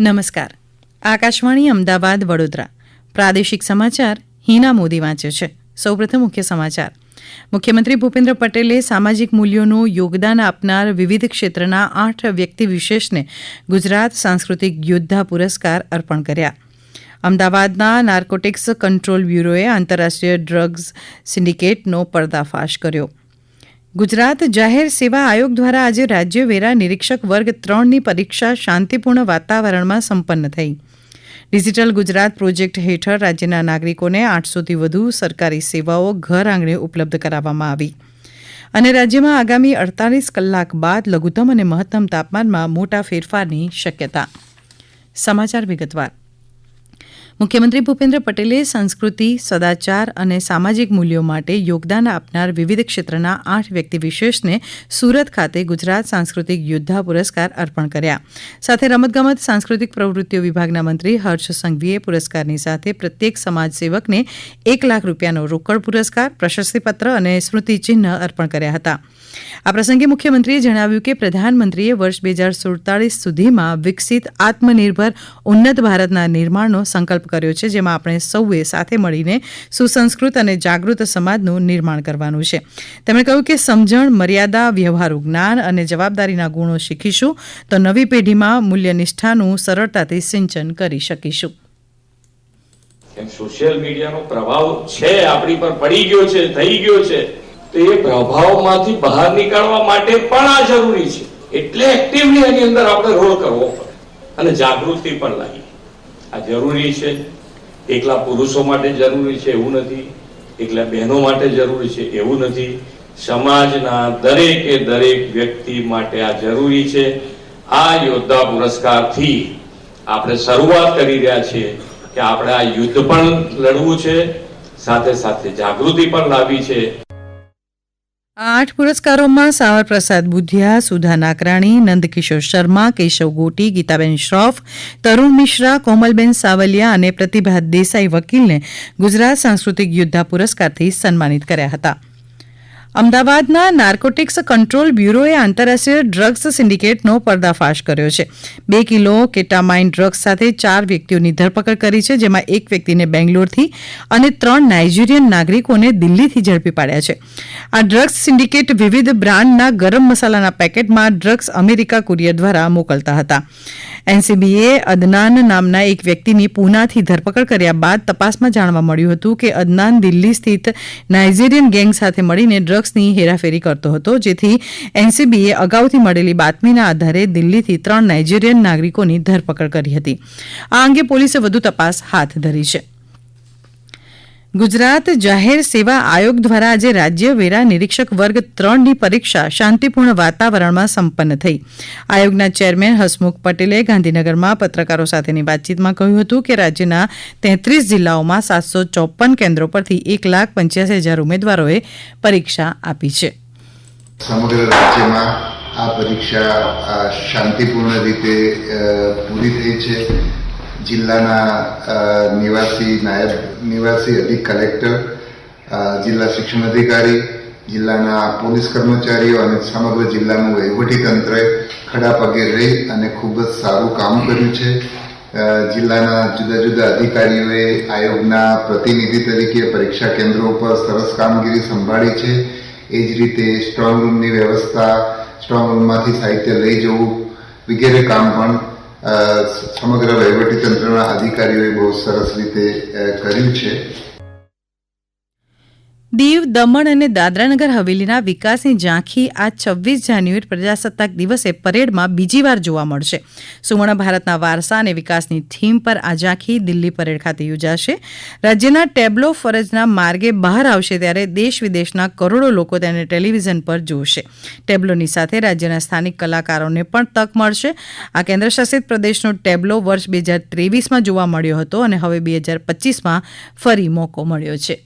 નમસ્કાર. આકાશવાણી અમદાવાદ વડોદરા. પ્રાદેશિક સમાચાર હિના મોદી વાંચે છે. સૌપ્રથમ મુખ્ય સમાચાર. મુખ્યમંત્રી ભૂપેન્દ્ર પટેલે સામાજિક મૂલ્યોનું યોગદાન આપનાર વિવિધ ક્ષેત્રના આઠ વ્યક્તિ વિશેષને ગુજરાત સાંસ્કૃતિક યોદ્ધા પુરસ્કાર અર્પણ કર્યા. અમદાવાદના નાર્કોટિક્સ કંટ્રોલ બ્યુરોએ આંતરરાષ્ટ્રીય ડ્રગ્સ સિન્ડિકેટનો પર્દાફાશ કર્યો. ગુજરાત જાહેર સેવા આયોગ દ્વારા આજે રાજ્ય વેરા નિરીક્ષક વર્ગ ત્રણની પરીક્ષા શાંતિપૂર્ણ વાતાવરણમાં સંપન્ન થઈ. ડિજિટલ ગુજરાત પ્રોજેક્ટ હેઠળ રાજ્યના નાગરિકોને આઠસોથી વધુ સરકારી સેવાઓ ઘર આંગણે ઉપલબ્ધ કરાવવામાં આવી. અને રાજ્યમાં આગામી અડતાલીસ કલાક બાદ લઘુત્તમ અને મહત્તમ તાપમાનમાં મોટા ફેરફારની શક્યતા. સમાચાર વિગતવાર. મુખ્યમંત્રી ભૂપેન્દ્ર પટેલે સંસ્કૃતિ, સદાચાર અને સામાજિક મૂલ્યો માટે યોગદાન આપનાર વિવિધ ક્ષેત્રના આઠ વ્યક્તિ વિશેષને સુરત ખાતે ગુજરાત સાંસ્કૃતિક યોદ્ધા પુરસ્કાર અર્પણ કર્યા. સાથે રમતગમત, સાંસ્કૃતિક પ્રવૃત્તિઓ વિભાગના મંત્રી હર્ષ સંઘવીએ પુરસ્કારની સાથે પ્રત્યેક સમાજસેવકને એક લાખ રૂપિયાનો રોકડ પુરસ્કાર, પ્રશસ્તિપત્ર અને સ્મૃતિચિહ્ન અર્પણ કર્યા હતા. આ પ્રસંગે મુખ્યમંત્રીએ જણાવ્યું કે પ્રધાનમંત્રીએ વર્ષ બે હજાર સુડતાલીસ સુધીમાં વિકસિત આત્મનિર્ભર ઉન્નત ભારતના નિર્માણનો સંકલ્પ કર્યો છે, જેમાં આપણે સૌએ સાથે મળીને સુસંસ્કૃત અને જાગૃત સમાજનું નિર્માણ કરવાનું છે. તેમણે કહ્યું કે સમજણ, મર્યાદા, વ્યવહારુ જ્ઞાન અને જવાબદારીના ગુણો શીખીશું તો નવી પેઢીમાં મૂલ્યનિષ્ઠાનું સરળતાથી સિંચન કરી શકીશું. સોશિયલ મીડિયાનો પ્રભાવ છે આપણી પર પડી ગયો છે, થઈ ગયો છે. તો પ્રભાવમાંથી બહાર નીકળવા માટે પણ આ જરૂરી છે. એટલે એક્ટિવલી એની અંદર આપણે રોલ કરવો પડે. અને જાગૃતિ પણ લાવી આ જરૂરી છે. એકલા પુરુષો માટે જરૂરી છે એવું નથી. એકલા બહેનો માટે જરૂરી છે એવું નથી. સમાજના દરેકે દરેક વ્યક્તિ માટે આ જરૂરી છે. આ યોદ્ધા પુરસ્કારથી આપણે શરૂઆત કરી રહ્યા છીએ કે આપણે આ યુદ્ધ પણ લડવું છે. સાથે સાથે જાગૃતિ પણ લાવી છે. આ આઠ પુરસ્કારોમાં સાવર પ્રસાદ બુધિયા, સુધા નાકરાણી, નંદકિશોર શર્મા, કેશવ ગોટી, ગીતાબેન શ્રોફ, તરુણ મિશ્રા, કોમલબેન સાવલિયા અને પ્રતિભા દેસાઈ વકીલને ગુજરાત સાંસ્કૃતિક યોદ્ધા પુરસ્કારથી સન્માનિત કર્યા હતા. અમદાવાદના નાર્કોટિક્સ કંટ્રોલ બ્યુરોએ આંતરરાષ્ટ્રીય ડ્રગ્સ સિન્ડિકેટનો પર્દાફાશ કર્યો છે. બે કિલો કેટામાઇન ડ્રગ્સ સાથે ચાર વ્યક્તિઓની ધરપકડ કરી છે, જેમાં એક વ્યક્તિને બેંગ્લોરથી અને ત્રણ નાઇજીરિયન નાગરિકોને દિલ્હીથી ઝડપી પાડ્યા છે. આ ડ્રગ્સ સિન્ડિકેટ વિવિધ બ્રાન્ડના ગરમ મસાલાના પેકેટમાં ડ્રગ્સ અમેરિકા કુરિયર દ્વારા મોકલતા હતા. એનસીબીએ અદનાન નામના એક વ્યક્તિની પૂનાથી ધરપકડ કર્યા બાદ તપાસમાં જાણવા મળ્યું હતું કે અદનાન દિલ્હી સ્થિત નાઇજીરિયન ગેંગ સાથે મળીને ડ્રગ્સની હેરાફેરી કરતો હતો. જેથી એનસીબીએ અગાઉથી મળેલી બાતમીના આધારે દિલ્હીથી ત્રણ નાઇજેરિયન નાગરિકોની ધરપકડ કરી હતી. આ અંગે પોલીસે વધુ તપાસ હાથ ધરી છે. ગુજરાત જાહેર સેવા આયોગ દ્વારા આજે રાજ્ય વેરા નિરીક્ષક વર્ગ ત્રણની પરીક્ષા શાંતિપૂર્ણ વાતાવરણમાં સંપન્ન થઈ. આયોગના ચેરમેન હસમુખ પટેલે ગાંધીનગરમાં પત્રકારો સાથેની વાતચીતમાં કહ્યું હતું કે રાજ્યના તેત્રીસ જિલ્લાઓમાં સાતસો ચોપન કેન્દ્રો પરથી એક લાખ પંચ્યાસી હજાર ઉમેદવારોએ પરીક્ષા આપી છે. સમગ્ર રાજ્યમાં આ પરીક્ષા શાંતિપૂર્ણ રીતે પૂરી થઈ છે. જિલ્લાના નિવાસી નાયબ નિવાસી અધિક કલેક્ટર જિલ્લા શિક્ષણ અધિકારી, જિલ્લાના પોલીસ કર્મચારીઓ અને સમગ્ર જિલ્લાનું વહીવટી તંત્રએ ખડા પગે રહી અને ખૂબ જ સારું કામ કર્યું છે. જિલ્લાના જુદા જુદા અધિકારીઓએ આયોગના પ્રતિનિધિ તરીકે પરીક્ષા કેન્દ્રો પર સરસ કામગીરી સંભાળી છે. એ જ રીતે સ્ટ્રોંગ રૂમની વ્યવસ્થા, સ્ટ્રોંગ રૂમમાંથી સાહિત્ય લઈ જવું, વગેરે કામ પણ સમગ્ર વહીવટીતંત્રના અધિકારીઓએ બહુ સરસ રીતે કર્યું છે. દીવ, દમણ અને દાદરાનગર હવેલીના વિકાસની ઝાંખી આ છવ્વીસ જાન્યુઆરી પ્રજાસત્તાક દિવસે પરેડમાં બીજીવાર જોવા મળશે. સુવર્ણ ભારતના વારસા અને વિકાસની થીમ પર આ ઝાંખી દિલ્હી પરેડ ખાતે યોજાશે. રાજ્યના ટેબ્લો ફરજના માર્ગે બહાર આવશે ત્યારે દેશ વિદેશના કરોડો લોકો તેને ટેલિવિઝન પર જોશે. ટેબ્લોની સાથે રાજ્યના સ્થાનિક કલાકારોને પણ તક મળશે. આ કેન્દ્રશાસિત પ્રદેશનો ટેબ્લો વર્ષ બે હજાર ત્રેવીસમાં જોવા મળ્યો હતો અને હવે બે હજાર પચીસમાં ફરી મોકો મળ્યો છે.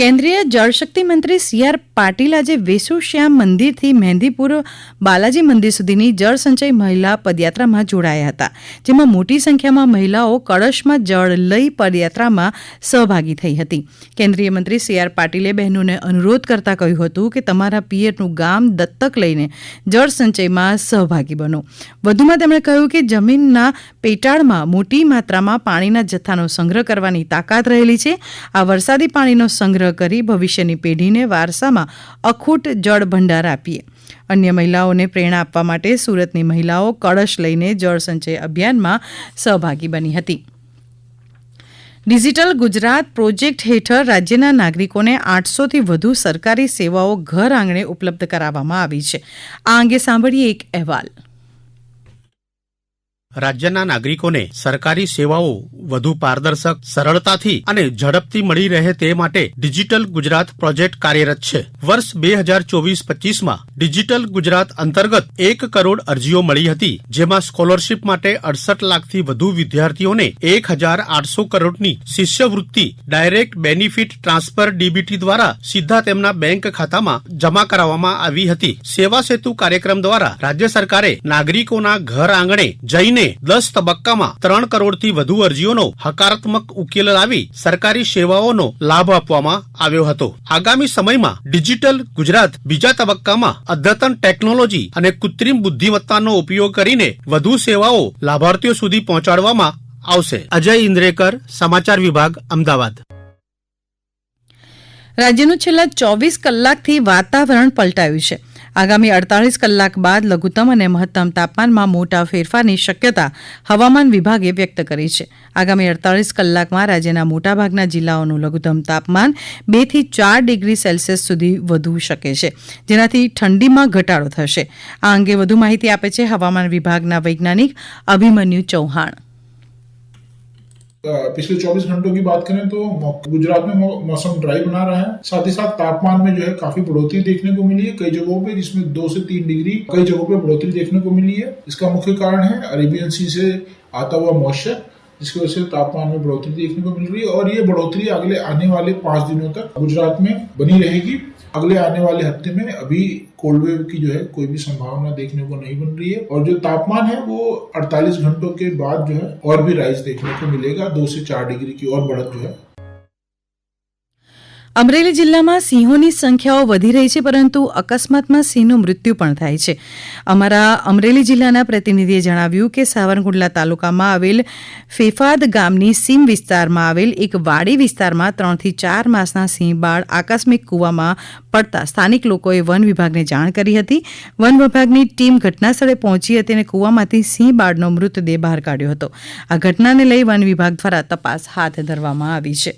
કેન્દ્રીય જળશક્તિ મંત્રી સી આર પાટીલ આજે વેસુ શ્યામ મંદિરથી મહેંદીપુર બાલાજી મંદિર સુધીની જળ સંચય મહિલા પદયાત્રામાં જોડાયા હતા, જેમાં મોટી સંખ્યામાં મહિલાઓ કળશમાં જળ લઈ પદયાત્રામાં સહભાગી થઈ હતી. કેન્દ્રીય મંત્રી સી આર પાટીલે બહેનોને અનુરોધ કરતા કહ્યું હતું કે તમારા પિયરનું ગામ દત્તક લઈને જળ સંચયમાં સહભાગી બનો. વધુમાં તેમણે કહ્યું કે જમીનના પેટાળમાં મોટી માત્રામાં પાણીના જથ્થાનો સંગ્રહ કરવાની તાકાત રહેલી છે. આ વરસાદી પાણીનો સંગ્રહ કરી ભવિષ્યની પેઢીને વારસામાં અખૂટ જળ ભંડાર આપીએ. અન્ય મહિલાઓને પ્રેરણા આપવા માટે સુરતની મહિલાઓ કળશ લઈને જળ સંચય અભિયાનમાં સહભાગી બની હતી. ડિજિટલ ગુજરાત પ્રોજેક્ટ હેઠળ રાજ્યના નાગરિકોને આઠસોથી વધુ સરકારી સેવાઓ ઘર આંગણે ઉપલબ્ધ કરાવવામાં આવી છે. આ અંગે સાંભળીએ એક અહેવાલ. રાજ્યના નાગરિકોને સરકારી સેવાઓ વધુ પારદર્શક, સરળતાથી અને ઝડપથી મળી રહે તે માટે ડિજિટલ ગુજરાત પ્રોજેક્ટ કાર્યરત છે. વર્ષ બે હજાર ચોવીસ પચીસમાં ડિજિટલ ગુજરાત અંતર્ગત એક કરોડ અરજીઓ મળી હતી, જેમાં સ્કોલરશીપ માટે અડસઠ લાખથી વધુ વિદ્યાર્થીઓને એક હજાર આઠસો કરોડની શિષ્યવૃત્તિ ડાયરેક્ટ બેનિફિટ ટ્રાન્સફર ડીબીટી દ્વારા સીધા તેમના બેંક ખાતામાં જમા કરાવવામાં આવી હતી. સેવા સેતુ કાર્યક્રમ દ્વારા રાજ્ય સરકારે નાગરિકોના ઘર આંગણે જઈને દસ તબક્કામાં ત્રણ કરોડથી વધુ અરજીઓનો હકારાત્મક ઉકેલ લાવી સરકારી સેવાઓનો લાભ આપવામાં આવ્યો હતો. આગામી સમયમાં ડિજિટલ ગુજરાત બીજા તબક્કામાં અદ્યતન ટેકનોલોજી અને કૃત્રિમ બુદ્ધિમત્તાનો ઉપયોગ કરીને વધુ સેવાઓ લાભાર્થીઓ સુધી પહોંચાડવામાં આવશે. અજય ઇન્દ્રેકર, સમાચાર વિભાગ, અમદાવાદ. રાજ્યનું છેલ્લા ચોવીસ કલાકથી વાતાવરણ પલટાયું છે. આગામી અડતાલીસ કલાક બાદ લઘુત્તમ અને મહત્તમ તાપમાનમાં મોટા ફેરફારની શક્યતા હવામાન વિભાગે વ્યક્ત કરી છે. આગામી અડતાલીસ કલાકમાં રાજ્યના મોટાભાગના જિલ્લાઓનું લઘુત્તમ તાપમાન બેથી ચાર ડિગ્રી સેલ્સિયસ સુધી વધુ શકે છે, જેનાથી ઠંડીમાં ઘટાડો થશે. આ અંગે વધુ માહિતી આપે છે હવામાન વિભાગના વૈજ્ઞાનિક અભિમન્યુ ચૌહાણ. पिछले 24 घंटों की बात करें तो गुजरात में, मौसम ड्राई बना रहा है। साथ ही साथ तापमान में जो है काफ़ी बढ़ोतरी देखने को मिली है कई जगहों पे, जिसमें दो से तीन डिग्री कई जगहों पे बढ़ोतरी देखने को मिली है। इसका मुख्य कारण है अरेबियन सी से आता हुआ मॉइस्चर, जिसकी वजह से तापमान में बढ़ोतरी देखने को मिल रही है और ये बढ़ोतरी अगले आने वाले पाँच दिनों तक गुजरात में बनी रहेगी। अगले आने वाले हफ़्ते में अभी कोल्ड वेव की जो है कोई भी संभावना देखने को नहीं बन रही है। और जो तापमान है वो 48 घंटों के बाद जो है और भी राइज देखने को मिलेगा। दो से चार डिग्री की और बढ़त जो है અમરેલી જિલ્લામાં સિંહોની સંખ્યાઓ વધી રહી છે, પરંતુ અકસ્માતમાં સિંહનું મૃત્યુ પણ થાય છે. અમારા અમરેલી જિલ્લાના પ્રતિનિધિએ જણાવ્યું કે સાવરકુંડલા તાલુકામાં આવેલ ફેફાદ ગામની સીમ વિસ્તારમાં આવેલ એક વાડી વિસ્તારમાં ત્રણથી ચાર માસના સિંહ બાળ આકસ્મિક કૂવામાં પડતા સ્થાનિક લોકોએ વન વિભાગને જાણ કરી હતી. વન વિભાગની ટીમ ઘટનાસ્થળે પહોંચી હતી અને કૂવામાંથી સિંહ બાળનો મૃતદેહ બહાર કાઢ્યો હતો. આ ઘટનાને લઈ વન વિભાગ દ્વારા તપાસ હાથ ધરવામાં આવી છે.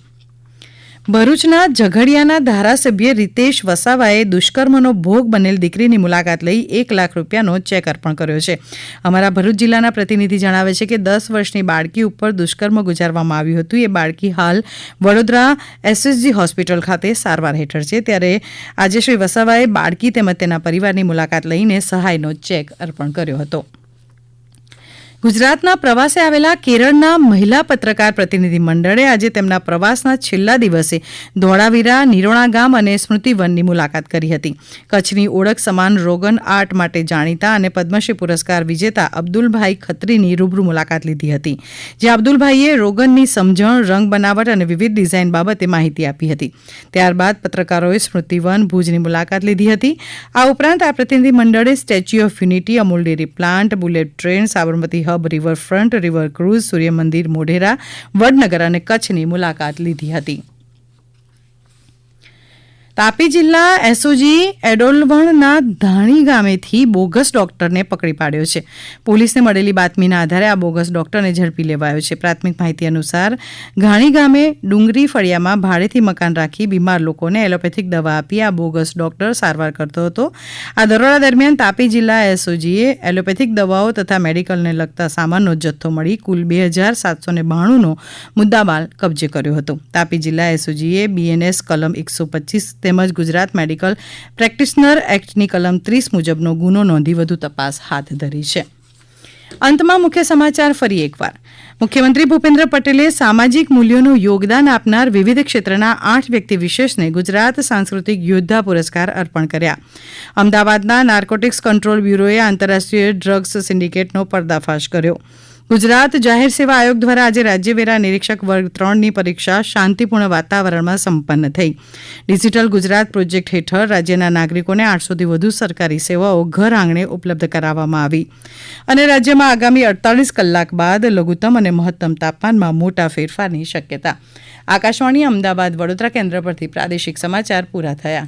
ભરૂચના ઝઘડિયાના ધારાસભ્ય રીતેશ વસાવાએ દુષ્કર્મનો ભોગ બનેલ દીકરીની મુલાકાત લઈ એક લાખ રૂપિયાનો ચેક અર્પણ કર્યો છે. અમારા ભરૂચ જિલ્લાના પ્રતિનિધિ જણાવે છે કે દસ વર્ષની બાળકી ઉપર દુષ્કર્મ ગુજારવામાં આવ્યું હતું. એ બાળકી હાલ વડોદરા એસએસજી હોસ્પિટલ ખાતે સારવાર હેઠળ છે. ત્યારે આજે શ્રી વસાવાએ બાળકી તેમજ તેના પરિવારની મુલાકાત લઈને સહાયનો ચેક અર્પણ કર્યો હતો. ગુજરાતના પ્રવાસે આવેલા કેરળના મહિલા પત્રકાર પ્રતિનિધિ મંડળે આજે તેમના પ્રવાસના છેલ્લા દિવસે ધોળાવીરા નિરોણા ગામ અને સ્મૃતિવનની મુલાકાત કરી હતી. કચ્છની ઓળખ સમાન રોગન આર્ટ માટે જાણીતા અને પદ્મશ્રી પુરસ્કાર વિજેતા અબ્દુલભાઈ ખત્રીની રૂબરૂ મુલાકાત લીધી હતી, જે અબ્દુલભાઈએ રોગનની સમજણ, રંગ બનાવટ અને વિવિધ ડિઝાઇન બાબતે માહિતી આપી હતી. ત્યારબાદ પત્રકારોએ સ્મૃતિવન ભુજની મુલાકાત લીધી હતી. આ ઉપરાંત આ પ્રતિનિધિ મંડળે Statue of Unity, Amul dairy plant, bullet train, Sabarmati hub riverfront river cruise સૂર્યમંદિર મોઢેરા વડનગર અને કચ્છની મુલાકાત લીધી હતી. તાપી જિલ્લા એસઓજી એડોલવણના ધાણી ગામેથી બોગસ ડોક્ટરને પકડી પાડ્યો છે. પોલીસને મળેલી બાતમીના આધારે આ બોગસ ડોક્ટરને ઝડપી લેવાયો છે. પ્રાથમિક માહિતી અનુસાર, ઘાણી ગામે ડુંગરી ફળિયામાં ભાડેથી મકાન રાખી બીમાર લોકોને એલોપેથિક દવા આપી આ બોગસ ડોક્ટર સારવાર કરતો હતો. આ દરોડા દરમિયાન તાપી જિલ્લા એસઓજીએ એલોપેથિક દવાઓ તથા મેડિકલને લગતા સામાનનો જથ્થો મળી કુલ બે હજાર સાતસો ને બાણુંનો મુદ્દામાલ કબજે કર્યો હતો. તાપી જિલ્લા એસઓજીએ બીએનએસ કલમ એકસો પચીસ તેમજ ગુજરાત મેડિકલ પ્રેક્ટિશનર એક્ટની કલમ ત્રીસ મુજબનો ગુનો નોંધી વધુ તપાસ હાથ ધરી છે. અંતમાં મુખ્ય સમાચાર ફરી એકવાર. મુખ્યમંત્રી ભૂપેન્દ્ર પટેલે સામાજિક મૂલ્યોનું યોગદાન આપનાર વિવિધ ક્ષેત્રના આઠ વ્યક્તિ વિશેષને ગુજરાત સાંસ્કૃતિક યોદ્ધા પુરસ્કાર અર્પણ કર્યા. અમદાવાદના નાર્કોટિક્સ કંટ્રોલ બ્યુરોએ આંતરરાષ્ટ્રીય ડ્રગ્સ સિન્ડિકેટનો પર્દાફાશ કર્યો. ગુજરાત જાહેર સેવા આયોગ દ્વારા આજે રાજ્યવેરા નિરીક્ષક વર્ગ ત્રણની પરીક્ષા શાંતિપૂર્ણ વાતાવરણમાં સંપન્ન થઈ. ડિજિટલ ગુજરાત પ્રોજેક્ટ હેઠળ રાજ્યના નાગરિકોને આઠસોથી વધુ સરકારી સેવાઓ ઘર આંગણે ઉપલબ્ધ કરાવવામાં આવી. અને રાજ્યમાં આગામી અડતાલીસ કલાક બાદ લઘુત્તમ અને મહત્તમ તાપમાનમાં મોટા ફેરફારની શક્યતા. આકાશવાણી અમદાવાદ વડોદરા કેન્દ્ર પરથી પ્રાદેશિક સમાચાર પૂરા થયા.